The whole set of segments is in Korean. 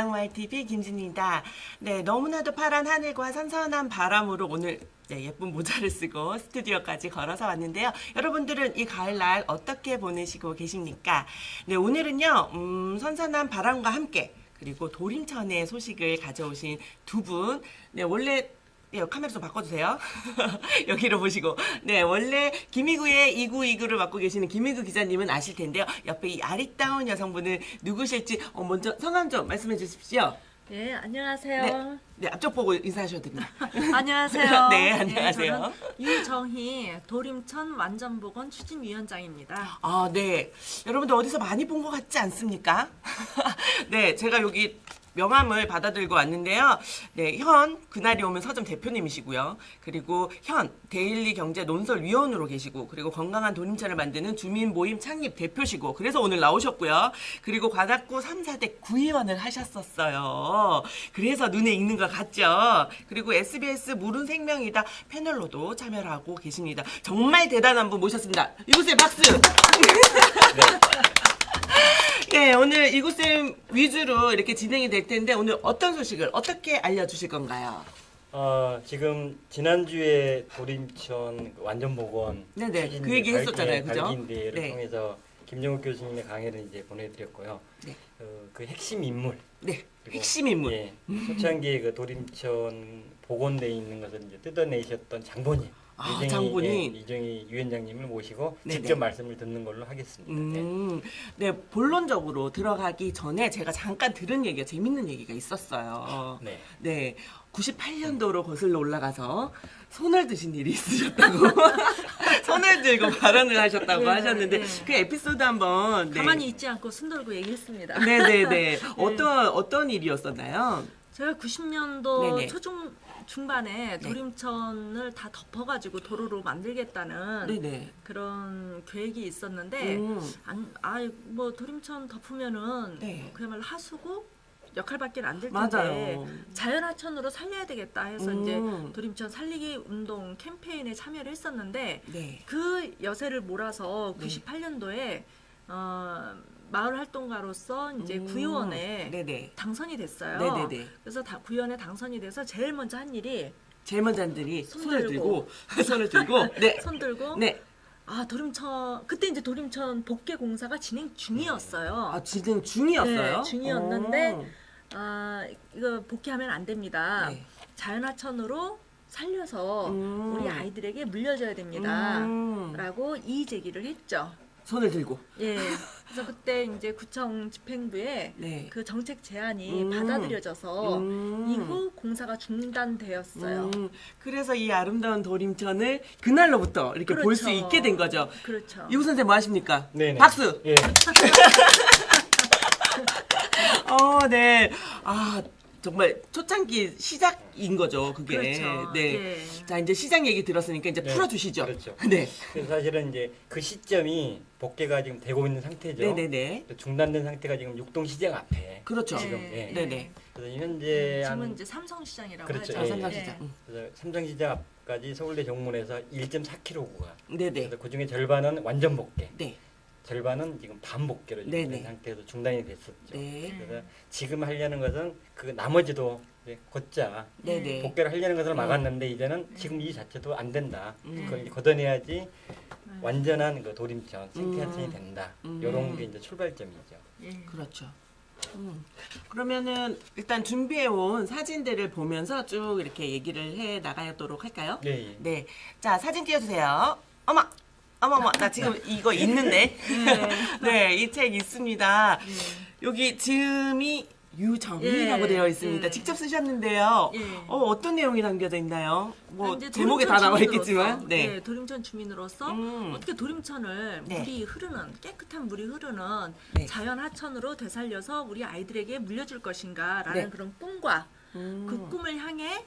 네, 안녕하세요. 관악마을 TV 김진입니다. 네, 너무나도 파란 하늘과 선선한 바람으로 오늘 네, 예쁜 모자를 쓰고 스튜디오까지 걸어서 왔는데요. 여러분들은 이 가을날 어떻게 보내시고 계십니까? 네, 오늘은요, 음, 선선한 바람과 함께 그리고 도림천의 소식을 가져오신 두 분. 네, 원래 네, 카메라 좀 바꿔주세요. 여기로 보시고. 네, 원래 김희구의 이구이구를 맡고 계시는 김희구 기자님은 아실 텐데요. 옆에 이 아리따운 여성분은 누구실지 어, 먼저 성함 좀 말씀해 주십시오. 네, 안녕하세요. 네, 네, 앞쪽 보고 인사하셔도 됩니다. 안녕하세요. 네, 안녕하세요. 저는 유정희 도림천 완전보건 추진위원장입니다. 아, 네. 여러분들 어디서 많이 본 것 같지 않습니까? 네, 제가 여기 명함을 받아들고 왔는데요. 네, 현 그날이 오면 서점 대표님이시고요. 그리고 현 데일리 경제 논설위원으로 계시고 그리고 건강한 도림천을 만드는 주민 모임 창립 대표시고 그래서 오늘 나오셨고요. 그리고 관악구 3, 4대 구의원을 하셨었어요. 그래서 눈에 익는 것 같죠. 그리고 SBS 물은 생명이다 패널로도 참여를 하고 계십니다. 정말 대단한 분 모셨습니다. 이곳에 박수. 네, 오늘 이곳쌤 위주로 이렇게 진행이 될 텐데 오늘 어떤 소식을 어떻게 알려주실 건가요? 어, 지금 지난주에 도림천 그 완전복원 네네, 추진 그 얘기 발- 했었잖아요, 예, 그죠? 발기인대를 네. 통해서 김정욱 교수님의 강의를 이제 보내드렸고요. 네. 어, 그 핵심 인물 네, 그리고, 핵심 인물. 예, 초창기에 그 도림천 복원돼 있는 것을 이제 뜯어내셨던 장본인 아, 이정희, 장본인. 예, 이정희 위원장님을 모시고 네네. 직접 말씀을 듣는 걸로 하겠습니다. 네. 음, 네, 본론적으로 들어가기 전에 제가 잠깐 들은 얘기가 재밌는 얘기가 있었어요. 네. 네, 98년도로 거슬러 올라가서 손을 드신 일이 있으셨다고. 손을 들고 발언을 하셨다고 네, 하셨는데 네. 그 에피소드 한번. 네. 가만히 있지 않고 손들고 얘기했습니다. 네네네. 어떤, 어떤 일이었었나요? 제가 90년도 네네. 초중 중반에 네. 도림천을 다 덮어가지고 도로로 만들겠다는 네네. 그런 계획이 있었는데 음. 안, 아, 뭐 도림천 덮으면은 네. 그야말로 하수구 역할밖에 안 될 텐데 맞아요. 자연하천으로 살려야 되겠다 해서 음. 이제 도림천 살리기 운동 캠페인에 참여를 했었는데 네. 그 여세를 몰아서 네. 98년도에 어, 마을 활동가로서 이제 음. 구의원에 네네. 당선이 됐어요. 네네네. 그래서 다 구의원에 당선이 돼서 제일 먼저 한 일이 제일 먼저 한들이 손 손을 들고. 들고, 손을 들고, 네. 손 들고 네. 아 도림천 그때 이제 도림천 복개 공사가 진행 중이었어요. 아, 진행 중이었어요? 네, 중이었는데 오. 아 이거 복귀하면 안 됩니다. 네. 자연하천으로 살려서 음. 우리 아이들에게 물려줘야 됩니다. 음. 라고 이의 제기를 했죠. 손을 들고. 예. 그래서 그때 이제 구청 집행부에 네. 그 정책 제안이 음. 받아들여져서 음. 이후 공사가 중단되었어요. 음, 그래서 이 아름다운 도림천을 그날로부터 이렇게 볼 수 그렇죠. 있게 된 거죠. 그렇죠. 이우 선생 뭐 하십니까? 네네. 박수. 예. 어, 네. 아, 정말 초창기 시작인 거죠, 그게. 그렇죠. 네. 예. 자, 이제 시장 얘기 들었으니까 이제 네, 풀어 주시죠. 그렇죠. 네. 그래서 사실은 이제 그 시점이 복개가 지금 되고 있는 상태죠. 네 네 네. 중단된 상태가 지금 육동 시장 앞에 그렇죠. 지금 네. 예. 네 네. 그래서 현재 지금은 한 이제 삼성시장이라고 그렇죠. 하죠. 아, 예, 삼성시장. 예. 음. 그래서 삼성시장 앞까지 서울대 정문에서 1.4km가 네 네. 그래서 그 중에 절반은 완전 복개, 네. 절반은 지금 반 복개로 지금 네네. 된 상태에서 중단이 됐었죠. 네. 그래서 지금 하려는 것은 그 나머지도 이제 곧자 네네. 복개를 하려는 것을 음. 막았는데 이제는 지금 이 자체도 안 된다. 음. 그걸 이제 걷어내야지 네. 완전한 그 도림천 음. 생태하천이 된다. 음. 이런 게 이제 출발점이죠. 예. 그렇죠. 음. 그러면은 일단 준비해 온 사진들을 보면서 쭉 이렇게 얘기를 해 나가도록 할까요? 네. 예. 네. 자, 사진 띄워 주세요. 어머! 어머머, 나 지금 이거 있는데. 네, 이 책 있습니다. 여기 즈음이 유정희라고 예, 되어 있습니다. 예. 직접 쓰셨는데요. 예. 어, 어떤 내용이 담겨져 있나요? 뭐, 이제 제목에 다 나와 있겠지만. 네. 예, 도림천 주민으로서 음. 어떻게 도림천을 네. 물이 흐르는 깨끗한 물이 흐르는 네. 자연 하천으로 되살려서 우리 아이들에게 물려줄 것인가라는 네. 그런 꿈과 음. 그 꿈을 향해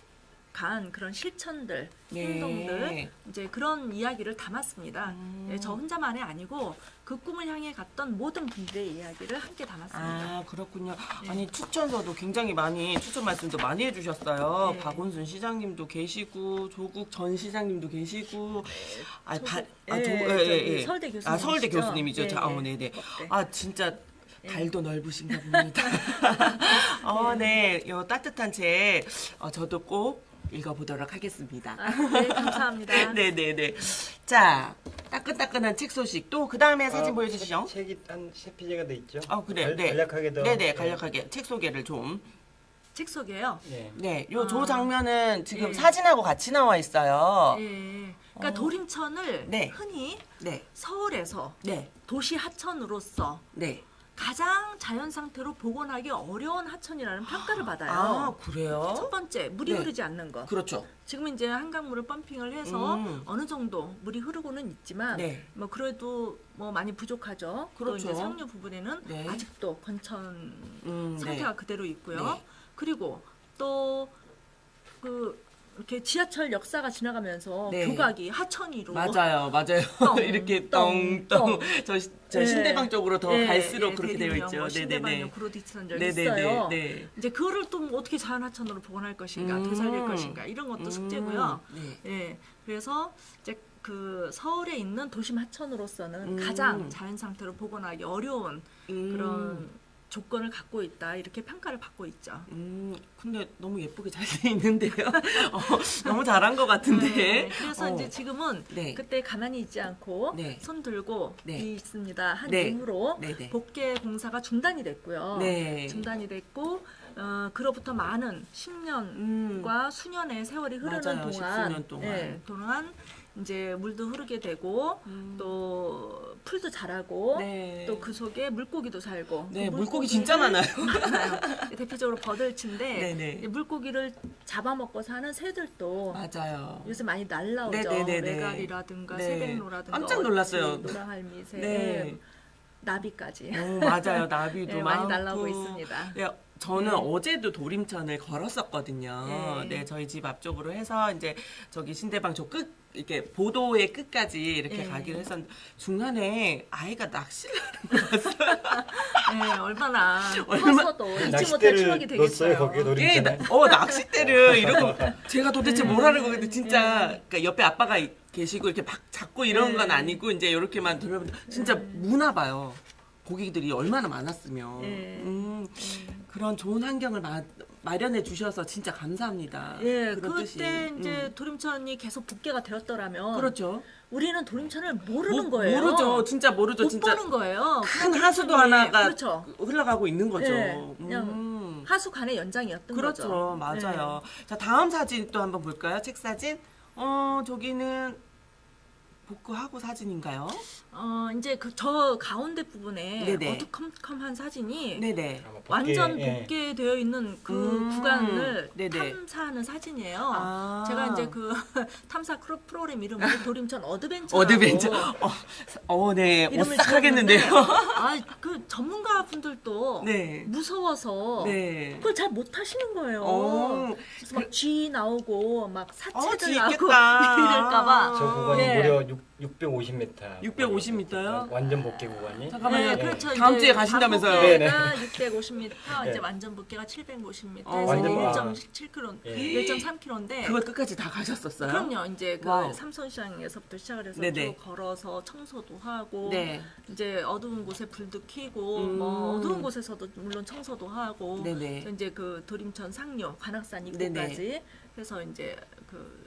간 그런 실천들, 네. 행동들 이제 그런 이야기를 담았습니다. 음. 예, 저 혼자만이 아니고 그 꿈을 향해 갔던 모든 분들의 이야기를 함께 담았습니다. 아 그렇군요. 네. 아니 추천서도 굉장히 많이 추천 말씀도 많이 해주셨어요. 네. 박원순 시장님도 계시고 조국 전 시장님도 계시고 아, 바, 아, 예, 조, 예, 예, 예. 서울대 교수님이시죠? 아 서울대 교수님이죠. 예, 자, 어, 예. 네네. 네. 아 진짜 달도 넓으신가 봅니다. 어, 네. 요 따뜻한 책 어, 저도 꼭 읽어보도록 하겠습니다. 아, 네, 감사합니다. 네네네. 자, 따끈따끈한 책 소식. 또 그 다음에 사진 아, 보여주시죠. 책, 책이 한 세 페이지가 돼 있죠. 어, 그래요. 간- 네. 간략하게 더. 네네, 간략하게 책 소개를 좀. 책 소개요. 네. 네, 요 아. 조 장면은 지금 예. 사진하고 같이 나와 있어요. 예. 그러니까 어. 도림천을 네. 흔히 네, 서울에서 네, 도시 하천으로서 네. 가장 자연 상태로 복원하기 어려운 하천이라는 평가를 받아요. 아, 그래요? 첫 번째 물이 네. 흐르지 않는 것. 그렇죠. 지금 이제 한강물을 펌핑을 해서 음. 어느 정도 물이 흐르고는 있지만 네. 뭐 그래도 뭐 많이 부족하죠. 또 그렇죠. 이제 상류 부분에는 네. 아직도 건천 음, 상태가 그대로 있고요. 네. 그리고 또그 이렇게 지하철 역사가 지나가면서 네. 교각이 하천위로 맞아요, 맞아요. 똥, 이렇게 똥, 똥똥 저, 시- 저 네. 신대방 쪽으로 더 예, 갈수록 예, 그렇게 되어 대림역, 있죠. 뭐 신대방역 적 네네네. 있어요. 네. 이제 그거를 또뭐 어떻게 자연 하천으로 복원할 것인가, 음. 되살릴 것인가 이런 것도 숙제고요. 네. 예, 그래서 이제 그 서울에 있는 도심 하천으로서는 음. 가장 자연 상태로 복원하기 어려운 음. 그런 조건을 갖고 있다 이렇게 평가를 받고 있죠. 음, 근데 너무 예쁘게 잘 돼 있는데요. 어, 너무 잘한 것 같은데. 네, 그래서 어. 이제 지금은 네. 그때 가만히 있지 않고 네. 손 들고 네. 있습니다. 한 네. 이후로 네, 네. 복개 공사가 중단이 됐고요. 네. 중단이 됐고 어, 그로부터 많은 10년과 음. 수년의 세월이 흐르는 맞아요, 동안, 동안. 예, 동안 이제 물도 흐르게 되고 음. 또 풀도 자라고 네. 또 그 속에 물고기도 살고 네, 그 물고기 진짜 많아요. 많아요. 대표적으로 버들치인데 네네. 이 물고기를 잡아먹고 사는 새들도 맞아요. 요새 많이 날라오죠. 네네네네. 레갈이라든가 네. 세백로라든가 깜짝 놀랐어요. 노랑할미새, 네. 나비까지 어, 맞아요. 나비도 네, 많이. 날라오고 있습니다. 네, 저는 네. 어제도 도림천을 걸었었거든요. 네. 네. 저희 집 앞쪽으로 해서 이제 저기 신대방 저 끝, 이렇게 보도의 끝까지 이렇게 네. 가기로 했었는데 중간에 아이가 낚시를 하는. 네, 얼마나 얼마- 커서도 잊지 못할 낚싯대를 추억이 넣었어요, 되겠어요. 거기에 예. 나- 어 낚싯대를 이러고 제가 도대체 뭘 하는 거겠는데 진짜 네. 그러니까 옆에 아빠가 이- 계시고 이렇게 막 잡고 이런 네. 건 아니고 이제 이렇게만 들으면 진짜 무나 봐요. 고기들이 얼마나 많았으면 네. 음, 그런 좋은 환경을 마, 마련해 주셔서 진짜 감사합니다. 예, 그런 그때 뜻이. 이제 음. 도림천이 계속 복개가 되었더라면 그렇죠. 우리는 도림천을 모르는 모- 거예요. 모르죠. 진짜 모르죠. 못 진짜 보는 거예요. 큰 하수도 하나가 그렇죠. 흘러가고 있는 거죠. 네, 그냥 음. 하수간의 연장이었던 그렇죠. 거죠. 맞아요. 자, 다음 사진 또 한번 볼까요? 책 사진. 어, 저기는 복구하고 사진인가요? 네. 어, 이제 그 저 가운데 부분에 네네. 어두컴컴한 사진이 네네. 아마 복귀, 완전 예. 복개되어 있는 그 음, 구간을 네네. 탐사하는 사진이에요. 아. 제가 이제 그 탐사 프로그램 이름을 도림천 어드벤처. 어드벤처. 어, 어, 네. 이름을 오싹하겠는데요. 아, 그 전문가 분들도 네. 무서워서 네. 그걸 잘 못하시는 거예요. 어. 그래서 막 쥐 나오고 막 어, 사체들 나오고 재밌겠다. 이럴까봐. 저 구간이 예. 무려 6, 650m. 650m 요? 완전 복귀 구간이. 잠깐만요. 네, 그렇죠. 다음 이제 주에 가신다면서요? 반복계가 650m, 네. 이제 완전 복개가 750m, 어, 해서 완전 뭐- 1.7km, 예. 1.3km인데. 그걸 끝까지 다 가셨었어요? 그럼요. 이제 그 와우. 삼선시장에서부터 시작을 해서 네네. 쭉 걸어서 청소도 하고 네. 이제 어두운 곳에 불도 켜고 음. 뭐 어두운 곳에서도 물론 청소도 하고 네네. 이제 그 도림천 상류 관악산 입구까지 해서 이제 그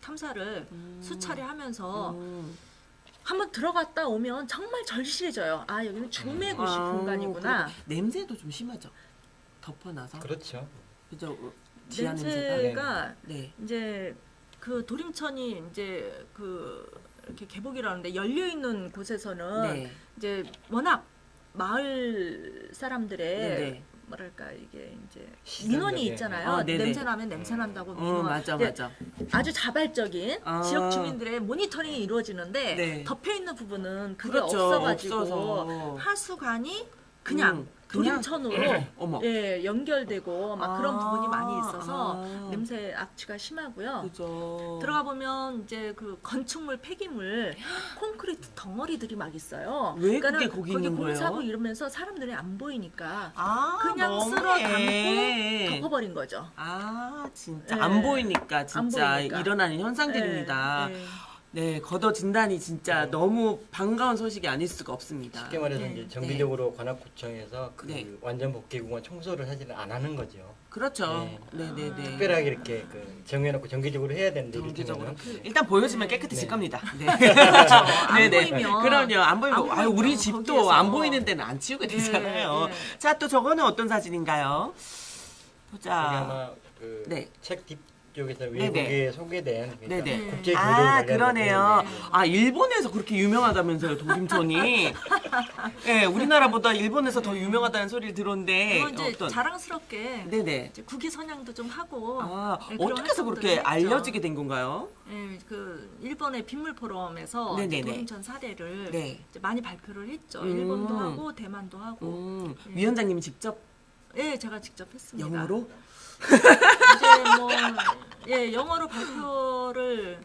탐사를 수차례 하면서 음. 한번 들어갔다 오면 정말 절실해져요. 아 여기는 중매 구시 아, 공간이구나. 그리고 냄새도 좀 심하죠. 덮어놔서. 그렇죠. 그죠. 어, 지하 냄새가. 냄새가 네. 이제 그 도림천이 이제 그 이렇게 개복이라는데 열려 있는 곳에서는 네. 이제 워낙 마을 사람들의 네네. 뭐랄까 이게 이제 민원이 있잖아요. 어. 냄새 나면 냄새 난다고 어, 민원. 맞아, 근데 맞아. 아주 자발적인 아. 지역 주민들의 모니터링이 이루어지는데 네. 덮여 있는 부분은 그게 그렇죠. 없어가지고 없어서. 하수관이 그냥 음, 그냥- 도림천으로 어머. 예 연결되고 막 그런 아, 부분이 많이 있어서 아. 냄새 악취가 심하고요. 그죠. 들어가 보면 이제 그 건축물 폐기물 콘크리트 덩어리들이 막 있어요. 왜 그게 거기 있는 공사고 거예요? 이러면서 사람들이 안 보이니까 아, 그냥 너무해. 쓸어 담고 덮어버린 거죠. 아, 진짜 네. 안 보이니까 안 진짜 보이니까. 일어나는 현상들입니다. 네, 네. 네, 걷어진다니 진짜 네. 너무 반가운 소식이 아닐 수가 없습니다. 쉽게 말해서 네. 이제 정기적으로 관악구청에서 그 네. 완전 복귀공원 청소를 사실은 안 하는 거죠. 그렇죠. 네. 네, 네, 네. 특별하게 이렇게 그 정해놓고 정기적으로 해야 되는데 정기적으로. 이를테면은 일단 보여주면 네. 깨끗해질 네. 겁니다. 네. 그렇죠. 안 네, 네. 보이면 그럼요. 안 보이면 안 아유 보이면 우리 집도 거기에서- 안 보이는 데는 안 치우게 되잖아요. 네, 네. 자, 또 저거는 어떤 사진인가요? 보자. 아마 그 네. 책뒤 쪽에서 네, 외국에 소개된 그러니까 네, 네. 국제 교류 아, 그러네요. 네. 아, 일본에서 그렇게 유명하다면서요, 도림천이. 예, 우리나라보다 일본에서 더 유명하다는 소리를 들었는데. 이제 어떤- 자랑스럽게 네네. 이제 국위 선양도 좀 하고 아, 네, 어떻게 해서 그렇게 했죠. 알려지게 된 건가요? 예, 그 일본의 빗물 포럼에서 도림천 사례를 네. 이제 많이 발표를 했죠. 음. 일본도 하고 대만도 하고. 음, 네. 위원장님이 직접 예, 제가 직접 했습니다. 영어로? 이제 뭐 예, 영어로 발표를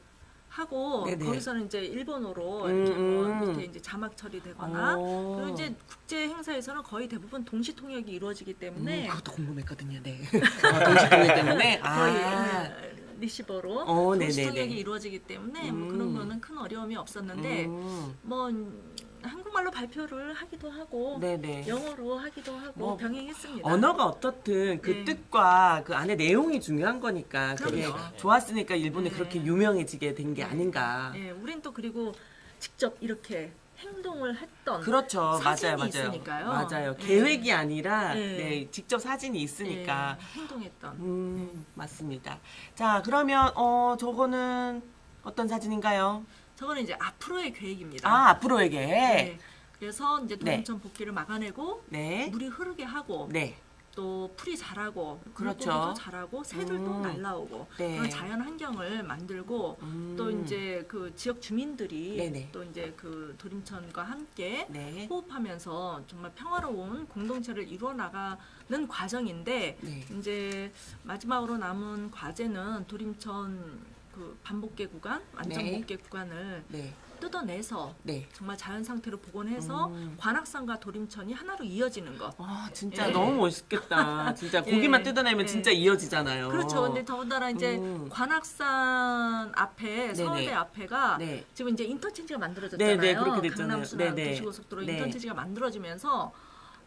하고 네네. 거기서는 이제 일본어로 음, 이렇게 뭐 음. 밑에 이제 자막 처리되거나 어. 그리고 이제 국제 행사에서는 거의 대부분 동시 통역이 이루어지기 때문에 음, 그것도 궁금했거든요, 네. 아, 동시 통역 때문에? 거의 아. 예, 리시버로 어, 동시 네네네. 통역이 이루어지기 때문에 뭐 음. 그런 거는 큰 어려움이 없었는데 음, 뭐 음, 한국말로 발표를 하기도 하고 네네. 영어로 하기도 하고 뭐, 병행했습니다. 언어가 어떻든 그 네. 뜻과 그 안에 내용이 중요한 거니까 그게 그럼요. 좋았으니까 일본이 네. 그렇게 유명해지게 된게 네. 아닌가. 예, 우린 또 그리고 직접 이렇게 행동을 했던 그렇죠. 사진이 맞아요, 맞아요. 있으니까요. 맞아요. 네. 계획이 아니라 네. 네, 직접 사진이 있으니까. 예, 행동했던 음, 맞습니다. 자, 그러면 어 저거는 어떤 사진인가요? 저거는 이제 앞으로의 계획입니다. 아, 앞으로에게. 네. 그래서 이제 네. 도림천 복귀를 막아내고 네. 물이 흐르게 하고 네. 또 풀이 자라고 그렇죠. 물고기도 자라고 새들도 음. 날라오고 네. 그런 자연 환경을 만들고 음. 또 이제 그 지역 주민들이 네네. 또 이제 그 도림천과 함께 네. 호흡하면서 정말 평화로운 공동체를 이루어 나가는 과정인데 네. 이제 마지막으로 남은 과제는 도림천 그 반복계 구간, 완전 네. 복계 구간을 네. 뜯어내서 네. 정말 자연 상태로 복원해서 음. 관악산과 도림천이 하나로 이어지는 것. 아, 진짜 예. 너무 멋있겠다. 진짜 예. 고기만 뜯어내면 예. 진짜 이어지잖아요. 그렇죠. 근데 더군다나 이제 음. 관악산 앞에 서울대. 앞에가 네. 지금 이제 인터체인지가 만들어졌잖아요. 네네, 그렇게 됐잖아요. 강남 순환 네네. 도시고속도로 네. 인터체인지가 만들어지면서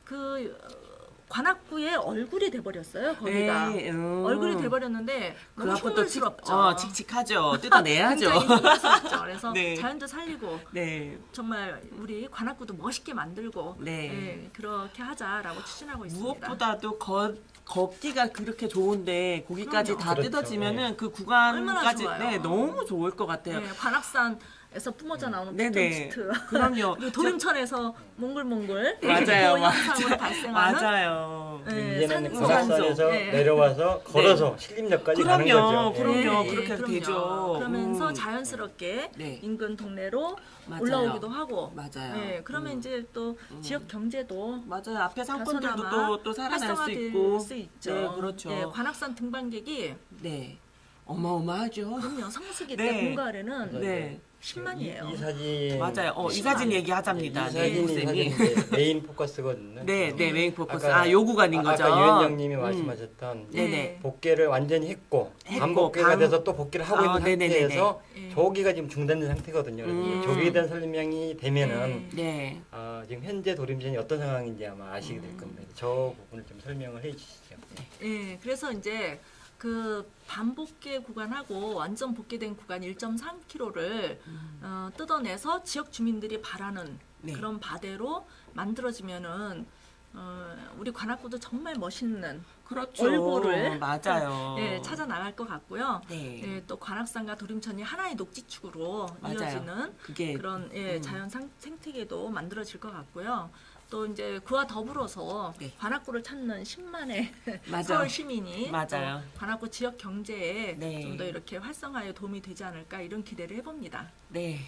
그 어, 관악구의 얼굴이 돼버렸어요. 거기가 네, 음. 얼굴이 돼버렸는데 그 너무 앞은 또 칙, 흉물스럽죠. 어, 칙칙하죠. 뜯어내야죠. 굉장히 흉물스럽죠. 그래서 네. 자연도 살리고 네. 정말 우리 관악구도 멋있게 만들고 네. 예, 그렇게 하자라고 추진하고 있습니다. 무엇보다도 거, 걷기가 그렇게 좋은데 거기까지 그럼요. 다 그렇죠. 뜯어지면은 그 얼마나 구간까지 좋아요. 네, 너무 좋을 것 같아요. 예, 관악산 에서 뿜어져 나오는 네네. 피톤치트 그럼요. 그리고 도림천에서 몽글몽글 맞아요, 그 현상으로 발생하는 맞아요. 네, 이제는 산소. 관악산에서 네. 내려와서 걸어서 신림역까지 가는 그럼요, 거죠. 그럼요. 예. 예, 그렇게 그럼요. 되죠. 그러면서 음. 자연스럽게 네. 인근 동네로 맞아요. 올라오기도 하고. 맞아요. 예, 그러면 음. 이제 또 지역 경제도 맞아요. 앞에 상권들도 다소나마 또, 또 살아날 수 활성화될 있고. 수 있죠. 네, 그렇죠. 예, 관악산 등반객이 네. 어마어마하죠. 그럼요. 성수기 네. 때 봄가을에는 네. 10만이에요. 이, 이 사진 맞아요. 어, 이. 사진 얘기하자입니다. 이 네, 사진이. 사실 이제 메인 포커스거든요. 네, 네, 메인 포커스. 아까- 아, 요 구간인 아, 거죠. 아까 위원장님이 음. 말씀하셨던 네 네. 복귀를 완전히 했고, 했고, 반복귀가 반- 돼서 또 복귀를 하고 아, 있는 네네네네. 상태에서 예. 조기가 지금 중단된 상태거든요. 음. 이 조기에 대한 설명이 되면은 예. 네. 아, 지금 현재 도림전이 어떤 상황인지 아마 아시게 음. 될 겁니다. 저 부분을 좀 설명을 해주시죠. 예, 그래서 이제 그 반복계 구간하고 완전 복귀된 구간 1.3km를 어, 뜯어내서 지역 주민들이 바라는 음. 네. 그런 바대로 만들어지면은 어, 우리 관악구도 정말 멋있는 그렇죠. 얼굴을 맞아요. 예, 찾아 나갈 것 같고요. 네. 예, 또 관악산과 도림천이 하나의 녹지축으로 맞아요. 이어지는 그게 그런 예, 음. 자연 상, 생태계도 만들어질 것 같고요. 또 이제 그와 더불어서 네. 관악구를 찾는 10만의 맞아. 서울 시민이 맞아요. 또 관악구 지역 경제에 네. 좀더 이렇게 활성화에 도움이 되지 않을까 이런 기대를 해봅니다. 네.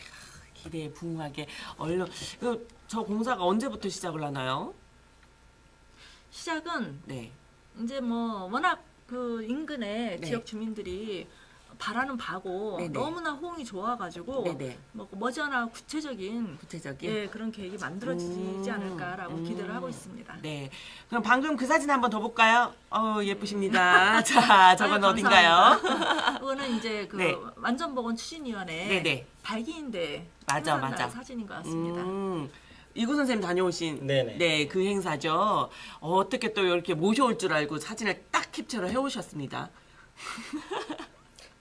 기대에 부응하게 얼른 그, 저 공사가 언제부터 시작을 하나요? 시작은 네. 이제 뭐 워낙 그 인근의 네. 지역 주민들이 바라는 바고 네네. 너무나 호응이 좋아가지고 네네. 뭐 머지않아 구체적인 구체적인. 예, 그런 계획이 만들어지지 음, 않을까라고 음. 기대를 하고 있습니다. 네. 그럼 방금 그 사진 한번 더 볼까요? 어 예쁘십니다. 자, 저건 아유, 어딘가요? 그거는 이제 그 네. 완전보건 추진위원회 네네. 발기인대 맞아, 맞아. 사진인 것 같습니다. 음, 이구 선생님 다녀오신 네네. 네, 그 행사죠. 어떻게 또 이렇게 모셔올 줄 알고 사진을 딱 캡처를 해오셨습니다.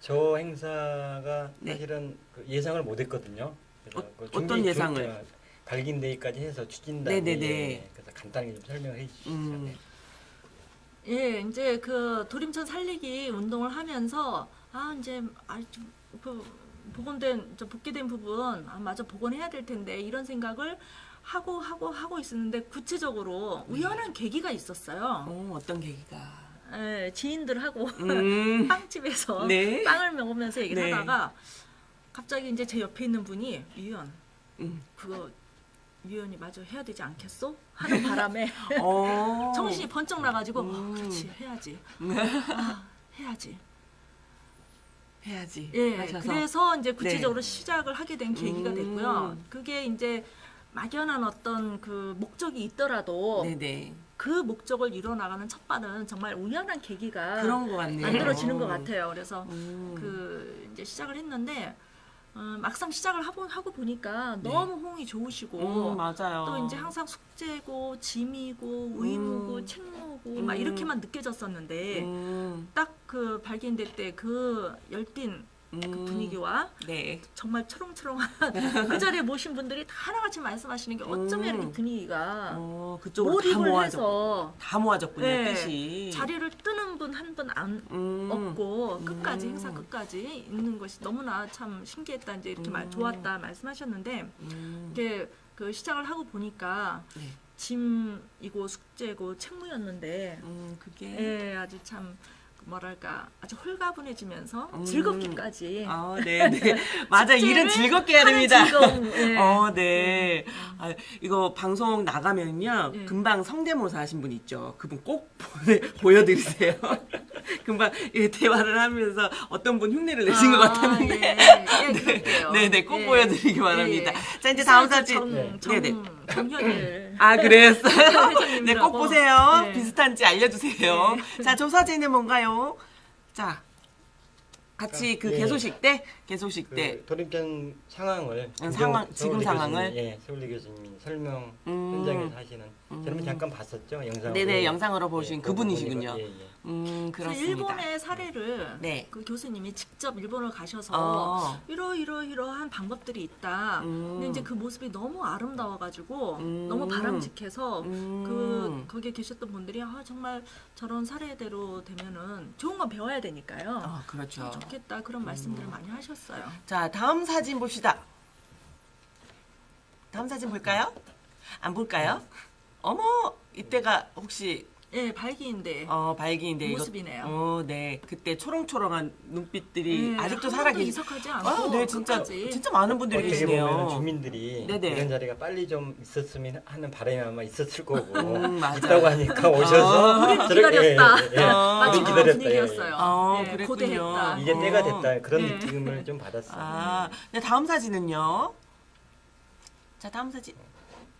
저 행사가 네. 사실은 그 예상을 못했거든요. 그래서 어- 그 어떤 예상을? 교- 어, 발긴데이까지 해서 추진단 네네네. 그래서 간단하게 좀 설명해 주시죠. 음. 예, 이제 그 도림천 살리기 운동을 하면서 아 이제 아그 복원된 저 복귀된 부분 아 맞아 복원해야 될 텐데 이런 생각을 하고 하고 하고 있었는데 구체적으로 우연한 계기가 있었어요. 어, 어떤 계기가? 예, 지인들하고 음. 빵집에서 네. 빵을 먹으면서 얘기를 네. 하다가 갑자기 이제 제 옆에 있는 분이 위원 음. 그거 위원이 마저 해야 되지 않겠어? 하는 바람에 어. 정신이 번쩍 나가지고 음. 어, 그렇지 해야지 아, 해야지 해야지. 예 하셔서. 그래서 이제 구체적으로 시작을 하게 된 계기가 음. 됐고요 그게 이제 막연한 어떤 그 목적이 있더라도 네네. 그 목적을 이뤄 나가는 첫발은 정말 우연한 계기가 그런 것 같네요. 만들어지는 것 같아요 그래서 음. 그 이제 시작을 했는데 어, 막상 시작을 하고 하고 보니까 너무 호응이 좋으시고 음, 맞아요. 또 이제 항상 숙제고 짐이고 의무고 음. 책무고 막 음. 이렇게만 느껴졌었는데 음. 딱그 발견될 때 그 열띤 음. 그 분위기와 네. 정말 초롱초롱한 그 자리에 모신 분들이 다 하나같이 말씀하시는 게 어쩌면 음. 이렇게 분위기가 어, 그쪽으로 다 몰입을 모아졌. 해서 다 모아졌군요. 네. 뜻이. 자리를 뜨는 분 한 분 안 음. 없고 끝까지 음. 행사 끝까지 있는 것이 너무나 참 신기했다 이제 이렇게 말 음. 좋았다 말씀하셨는데 음. 이게 그 시작을 하고 보니까 네. 짐이고 숙제고 책무였는데 음, 그게 예 아주 참 뭐랄까 아주 홀가분해지면서 음. 즐겁기까지 아, 네, 네. 맞아. 일은 즐겁게 해야 됩니다. 즐거움, 예. 어, 네. 아, 이거 방송 나가면요. 예. 금방 성대모사 하신 분 있죠. 그분 꼭 보내, 보여드리세요. 금방 예, 대화를 하면서 어떤 분 흉내를 내신 것 아, 같았는데. 예, 예, 그럴게요. 네, 네, 꼭 예. 보여드리기 바랍니다. 예. 자, 이제 다음 사진. 정, 네. 정, 네 네. 정현일 아, 그랬어요? 네, 꼭. 보세요. 네. 비슷한지 알려주세요. 네. 자, 저 사진은 뭔가요? 자, 같이 그 예. 개소식 때, 개소식 때. 그 도림천 상황을 음, 상황, 지금 상황을? 교수님, 예, 서울대 교수님이 설명 음. 현장에서 하시는 음. 저는 잠깐 봤었죠 영상. 네네, 영상으로 보신 그분이시군요. 예, 예. 음, 그래서 그렇습니다. 일본의 사례를 네. 그 교수님이 직접 일본을 가셔서 어. 이러 이러 이러한 방법들이 있다. 음. 근데 이제 그 모습이 너무 아름다워가지고 음. 너무 바람직해서 음. 그 거기에 계셨던 분들이 아 정말 저런 사례대로 되면은 좋은 건 배워야 되니까요. 아, 그렇죠. 참 좋겠다 그런 말씀들을 많이 하셨어요. 자, 다음 사진 봅시다. 다음 사진 볼까요? 안 볼까요? 어머, 이때가 혹시 예, 발기인데 어 발기인데 이거- 모습이네요. 어, 네. 그때 초롱초롱한 눈빛들이 예, 아직도 한 살아 번도 계시. 이석하지 않고 아, 네, 진짜 끝까지. 진짜 많은 분들이 어떻게 보면 계시네요. 주민들이 네네. 이런 자리가 빨리 좀 있었으면 하는 바람이 아마 있었을 거고 음, 맞아요. 있다고 하니까 오셔서 우린 저렇게- 기다렸다. 예, 예, 예. 아, 마치 기다렸다. 분위기였어요. 아, 예, 그랬군요. 고대했다. 이제 어. 때가 됐다 그런 네. 느낌을 좀 받았어요. 아, 네, 다음 사진은요. 자, 다음 사진.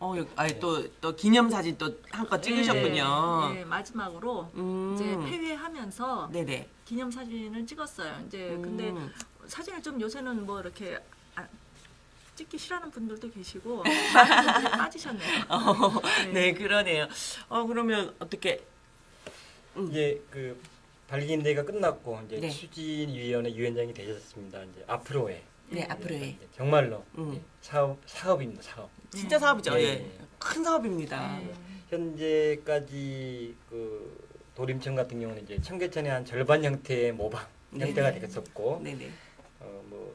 어, 여기, 아니, 또, 또 기념 사진 또 한껏 찍으셨군요. 예, 예, 마지막으로 음. 이제 폐회하면서 네네. 기념 사진을 찍었어요. 이제 근데 음. 사진을 좀 요새는 뭐 이렇게 아, 찍기 싫어하는 분들도 계시고 많은 분들이 빠지셨네요. 어, 네. 네, 그러네요. 어, 그러면 어떻게, 이제 그 발기인대가 끝났고 이제 네. 추진위원회 위원장이 되셨습니다. 이제 앞으로의 네, 앞으로의. 정말로 음. 예, 사업 사업입니다. 사업. 진짜 사업이죠. 예, 예. 예. 큰 사업입니다. 네. 현재까지 그 도림천 같은 경우는 이제 청계천의 한 절반 형태의 모방 네. 형태가 되었었고 네네.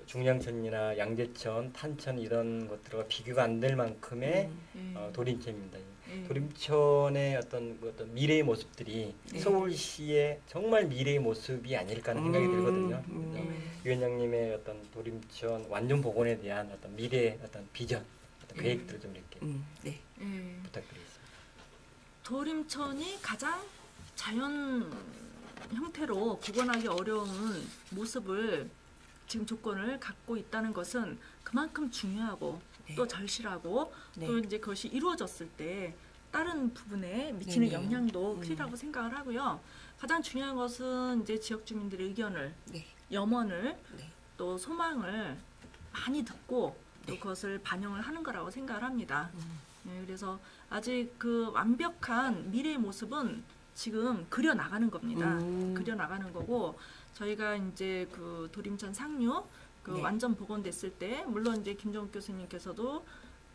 중량천이나 양재천, 탄천 이런 것들과 비교가 안 될 만큼의 음. 예. 어, 도림천입니다. 예. 도림천의 어떤 그 어떤 미래의 모습들이 네. 서울시의 정말 미래의 모습이 아닐까 하는 생각이 음, 들거든요. 음. 위원장님의 어떤 도림천 완전 복원에 대한 어떤 미래의 어떤 비전, 어떤 음. 계획들을 좀 이렇게 음, 네. 예. 부탁드리겠습니다. 도림천이 가장 자연 형태로 복원하기 어려운 모습을 지금 조건을 갖고 있다는 것은 그만큼 중요하고 네. 또 절실하고 네. 또 이제 그것이 이루어졌을 때 다른 부분에 미치는 네네. 영향도 음. 크리라고 생각을 하고요. 가장 중요한 것은 이제 지역 주민들의 의견을 네. 염원을 네. 또 소망을 많이 듣고 또 네. 그것을 반영을 하는 거라고 생각을 합니다. 음. 네, 그래서 아직 그 완벽한 미래의 모습은 지금 그려 나가는 겁니다. 음. 그려 나가는 거고 저희가 이제 그 도림천 상류 그 네. 완전 복원됐을 때 물론 이제 김정욱 교수님께서도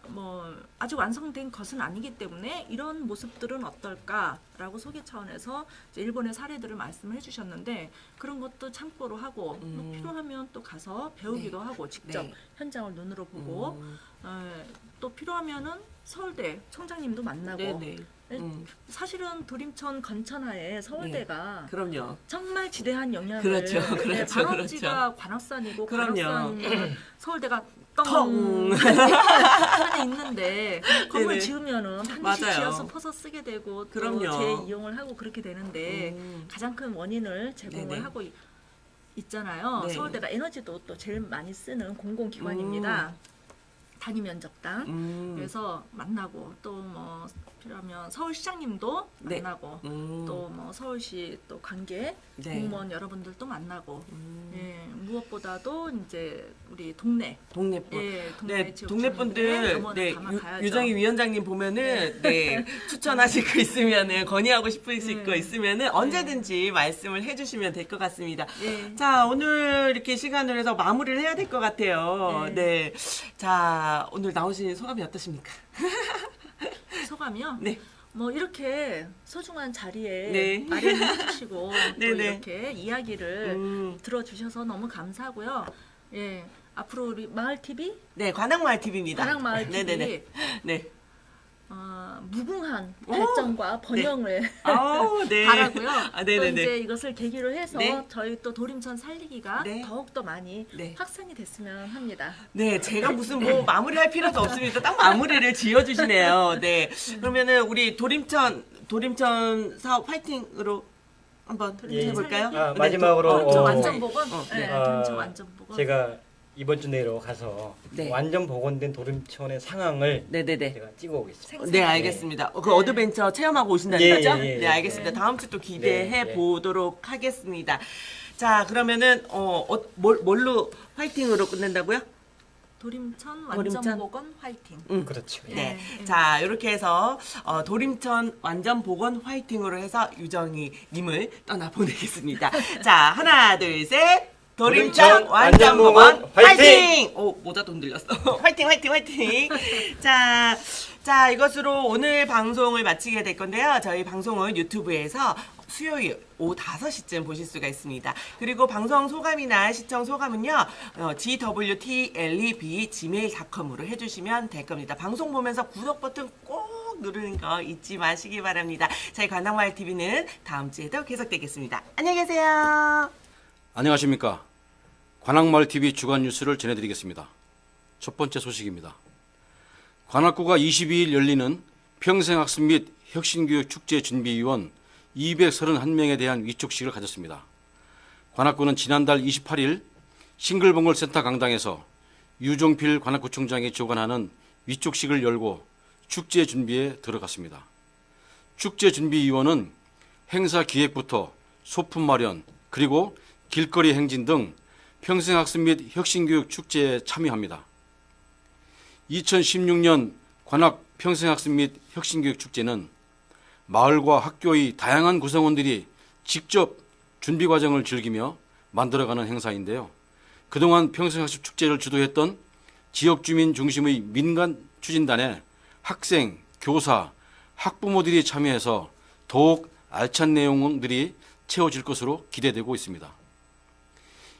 뭐 아직 완성된 것은 아니기 때문에 이런 모습들은 어떨까라고 소개 차원에서 일본의 사례들을 말씀을 해주셨는데 그런 것도 참고로 하고 또 음. 필요하면 또 가서 배우기도 하고 직접 네. 현장을 눈으로 보고 음. 에, 또 필요하면은 서울대 청장님도 만나고 네네. 네. 음. 사실은 도림천 건천하에 서울대가 그럼요. 정말 지대한 영향을 그렇죠, 네, 그렇죠, 관원지가 관악산이고 그럼요. 관악산 서울대가 텅. 덩 산에 있는데 건물 네네. 지으면은 반드시 맞아요. 지어서 퍼서 쓰게 되고 또 그럼요. 재이용을 하고 그렇게 되는데 음. 가장 큰 원인을 제공을 네네. 하고 있- 있잖아요. 네. 서울대가 에너지도 또 제일 많이 쓰는 공공기관입니다. 단위 면적당. 음. 그래서 만나고 또 뭐 필요하면 서울시장님도 네. 만나고 음. 또 뭐 서울시 또 관계 네. 공무원 여러분들도 만나고 음. 예, 무엇보다도 이제 우리 동네 동네 분. 예, 동네 네, 지역 동네 주민들의 분들, 네, 담아가야죠. 유, 유정희 위원장님 보면은, 네, 추천하실 거 있으면은, 건의하고 싶으실 네. 거 있으면은, 언제든지 말씀을 해주시면 될 것 같습니다. 예. 자, 오늘 이렇게 시간을 해서 마무리를 해야 될 것 같아요. 네. 네. 자, 오늘 나오신 소감이 어떠십니까? 소감이요? 네. 뭐 이렇게 소중한 자리에 네. 마련해 주시고 또 네 네. 이렇게 이야기를 음, 들어주셔서 너무 감사하고요. 예. 앞으로 우리 마을 TV, 네, 관악마을 TV입니다. 가랑 마을 TV 네네네. 네. 어, 무궁한 오! 발전과 번영을 아우, 네. 바라고요. 아, 또 네네네. 이제 이것을 계기로 해서 네. 저희 또 도림천 살리기가 네. 더욱 더 많이 네. 확산이 됐으면 합니다. 네, 제가 무슨 뭐 마무리할 필요도 없습니다. 딱 마무리를 지어주시네요. 네. 그러면은 우리 도림천, 도림천 사업 파이팅으로 한번 예. 해볼까요? 아, 네, 마지막으로, 도- 도림천 어, 완전 복원. 어, 네, 네. 도림천 아, 완전 복원. 제가 이번 주 내로 가서 네. 완전 복원된 도림천의 상황을 네네네. 제가 찍어 오겠습니다. 생- 네, 알겠습니다. 어, 그 네. 어드벤처 체험하고 오신다는 예, 거죠? 예, 예, 네, 예. 알겠습니다. 다음 주 또 기대해 네, 네. 보도록 하겠습니다. 자, 그러면은 어, 어 뭘, 뭘로 파이팅으로 끝낸다고요? 도림천 완전 도림천? 복원 화이팅. 음. 그렇죠. 예. 네. 네. 자, 이렇게 해서 어, 도림천 완전 복원 화이팅으로 해서 유정희 님을 떠나 보내겠습니다. 자, 하나, 둘, 셋. 도림천 도림천 완전 완전 복원 복원 화이팅! 오, 모자도 흔들렸어. 화이팅, 화이팅, 화이팅! 자, 자, 이것으로 오늘 방송을 마치게 될 건데요. 저희 방송은 유튜브에서 수요일 오후 5시쯤 보실 수가 있습니다. 그리고 방송 소감이나 시청 소감은요, 어, gwtleb gmail.com으로 해 주시면 될 겁니다. 방송 보면서 구독 버튼 꼭 누르는 거 잊지 마시기 바랍니다. 저희 관악마을 TV는 다음 주에도 계속되겠습니다. 안녕히 계세요. 안녕하십니까. 관악마을 TV 주간 뉴스를 전해드리겠습니다. 첫 번째 소식입니다. 관악구가 22일 열리는 평생학습 및 혁신교육 축제 준비위원 231명에 대한 위촉식을 가졌습니다. 관악구는 지난달 28일 싱글벙글 센터 강당에서 유종필 관악구청장이 주관하는 위촉식을 열고 축제 준비에 들어갔습니다. 축제 준비위원은 행사 기획부터 소품 마련 그리고 길거리 행진 등 평생학습 및 혁신교육 축제에 참여합니다. 2016년 관악 평생학습 및 혁신교육 축제는 마을과 학교의 다양한 구성원들이 직접 준비 과정을 즐기며 만들어가는 행사인데요. 그동안 평생학습 축제를 주도했던 지역 주민 중심의 민간 추진단에 학생, 교사, 학부모들이 참여해서 더욱 알찬 내용들이 채워질 것으로 기대되고 있습니다.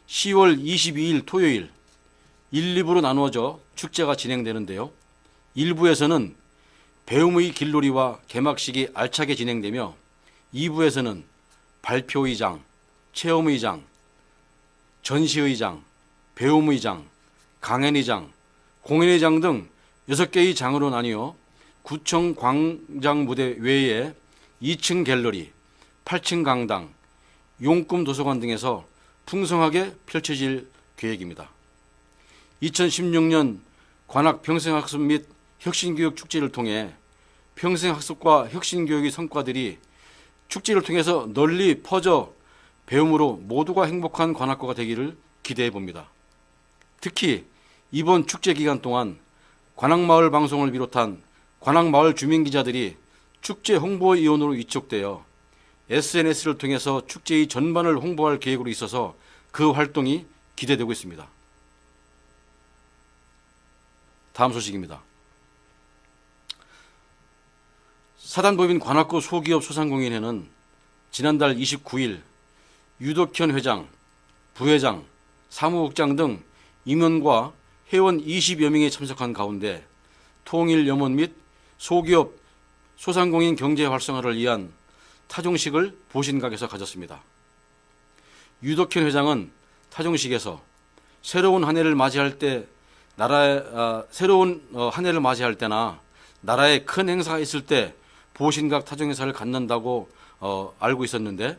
10월 22일 토요일 1, 2부로 나누어져 축제가 진행되는데요. 1부에서는 배움의 길놀이와 개막식이 알차게 진행되며 2부에서는 발표의장, 체험의장, 전시의장, 배움의장, 강연의장, 공연의장 등 6개의 장으로 나뉘어 구청 광장 무대 외에 2층 갤러리, 8층 강당, 용꿈 도서관 등에서 풍성하게 펼쳐질 계획입니다. 2016년 관악 평생학습 및 혁신교육 축제를 통해 평생학습과 혁신교육의 성과들이 축제를 통해서 널리 퍼져 배움으로 모두가 행복한 관악구가 되기를 기대해 봅니다. 특히 이번 축제 기간 동안 관악마을 방송을 비롯한 관악마을 주민 기자들이 축제 홍보위원으로 위촉되어 SNS를 통해서 축제의 전반을 홍보할 계획으로 있어서 그 활동이 기대되고 있습니다. 다음 소식입니다. 사단법인 관악구 소기업 소상공인회는 지난달 29일 유덕현 회장, 부회장, 사무국장 등 임원과 회원 20여 명이 참석한 가운데 통일 염원 및 소기업 소상공인 경제 활성화를 위한 타종식을 보신각에서 가졌습니다. 유덕현 회장은 타종식에서 새로운 한 해를 맞이할 때 나라의 아, 새로운 어, 한 해를 맞이할 때나 나라에 큰 행사가 있을 때 보신각 타종행사를 갖는다고 어, 알고 있었는데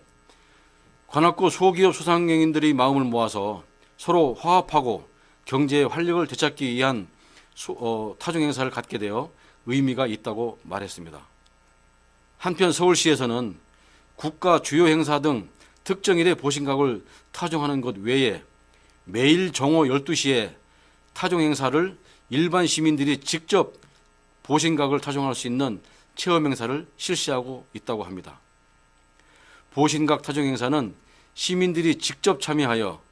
관악구 소기업 소상공인들이 마음을 모아서 서로 화합하고 경제의 활력을 되찾기 위한 소- 어, 타종행사를 갖게 되어 의미가 있다고 말했습니다. 한편 서울시에서는 국가 주요 행사 등 특정일의 보신각을 타종하는 것 외에 매일 정오 12시에 타종 행사를 일반 시민들이 직접 보신각을 타종할 수 있는 체험 행사를 실시하고 있다고 합니다. 보신각 타종 행사는 시민들이 직접 참여하여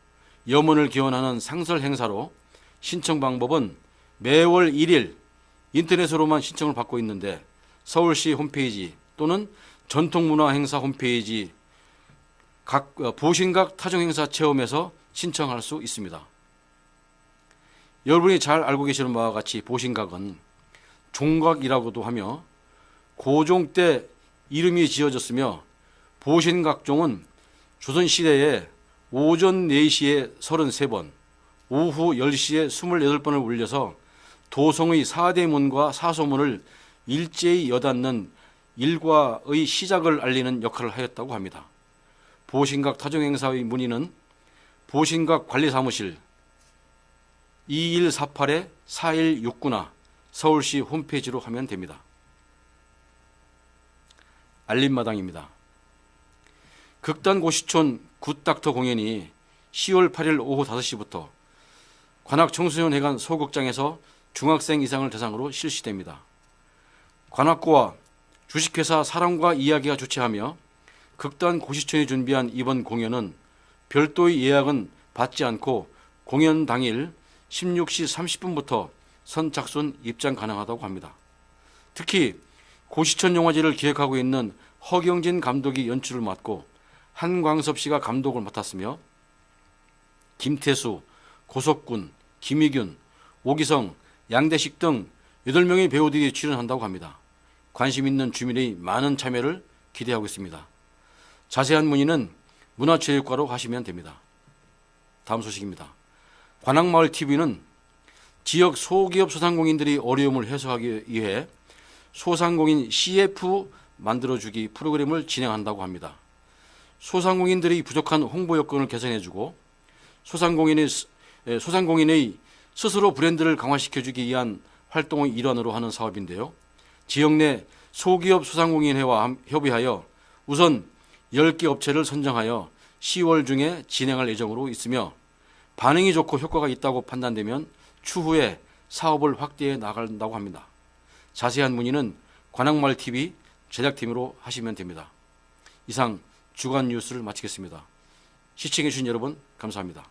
염원을 기원하는 상설 행사로 신청 방법은 매월 1일 인터넷으로만 신청을 받고 있는데 서울시 홈페이지 또는 전통문화행사 홈페이지 각 어, 보신각 타종행사 체험에서 신청할 수 있습니다. 여러분이 잘 알고 계시는 바와 같이 보신각은 종각이라고도 하며 고종 때 이름이 지어졌으며 보신각종은 조선시대에 오전 4시에 33번, 오후 10시에 28번을 울려서 도성의 사대문과 사소문을 일제히 여닫는 일과의 시작을 알리는 역할을 하였다고 합니다. 보신각 타종행사의 문의는 보신각 관리사무실 2148-4169나 서울시 홈페이지로 하면 됩니다. 알림마당입니다. 극단 고시촌 굿닥터 공연이 10월 8일 오후 5시부터 관악 청소년 회관 소극장에서 중학생 이상을 대상으로 실시됩니다. 관악구와 주식회사 사랑과 이야기가 주최하며 극단 고시촌이 준비한 이번 공연은 별도의 예약은 받지 않고 공연 당일 16시 30분부터 선착순 입장 가능하다고 합니다. 특히 고시촌 영화제를 기획하고 있는 허경진 감독이 연출을 맡고 한광섭 씨가 감독을 맡았으며 김태수, 고석군, 김희균, 오기성, 양대식 등 8명의 배우들이 출연한다고 합니다. 관심 있는 주민의 많은 참여를 기대하고 있습니다. 자세한 문의는 문화체육과로 하시면 됩니다. 다음 소식입니다. 관악마을 TV는 지역 소기업 소상공인들이 어려움을 해소하기 위해 소상공인 CF 만들어주기 프로그램을 진행한다고 합니다. 소상공인들이 부족한 홍보 여건을 개선해주고 소상공인의, 소상공인의 스스로 브랜드를 강화시켜주기 위한 활동의 일환으로 하는 사업인데요. 지역 내 소기업 소상공인회와 함- 협의하여 우선 10개 업체를 선정하여 10월 중에 진행할 예정으로 있으며 반응이 좋고 효과가 있다고 판단되면 추후에 사업을 확대해 나간다고 합니다. 자세한 문의는 관악마을 TV 제작팀으로 하시면 됩니다. 이상 주간 뉴스를 마치겠습니다. 시청해주신 여러분 감사합니다.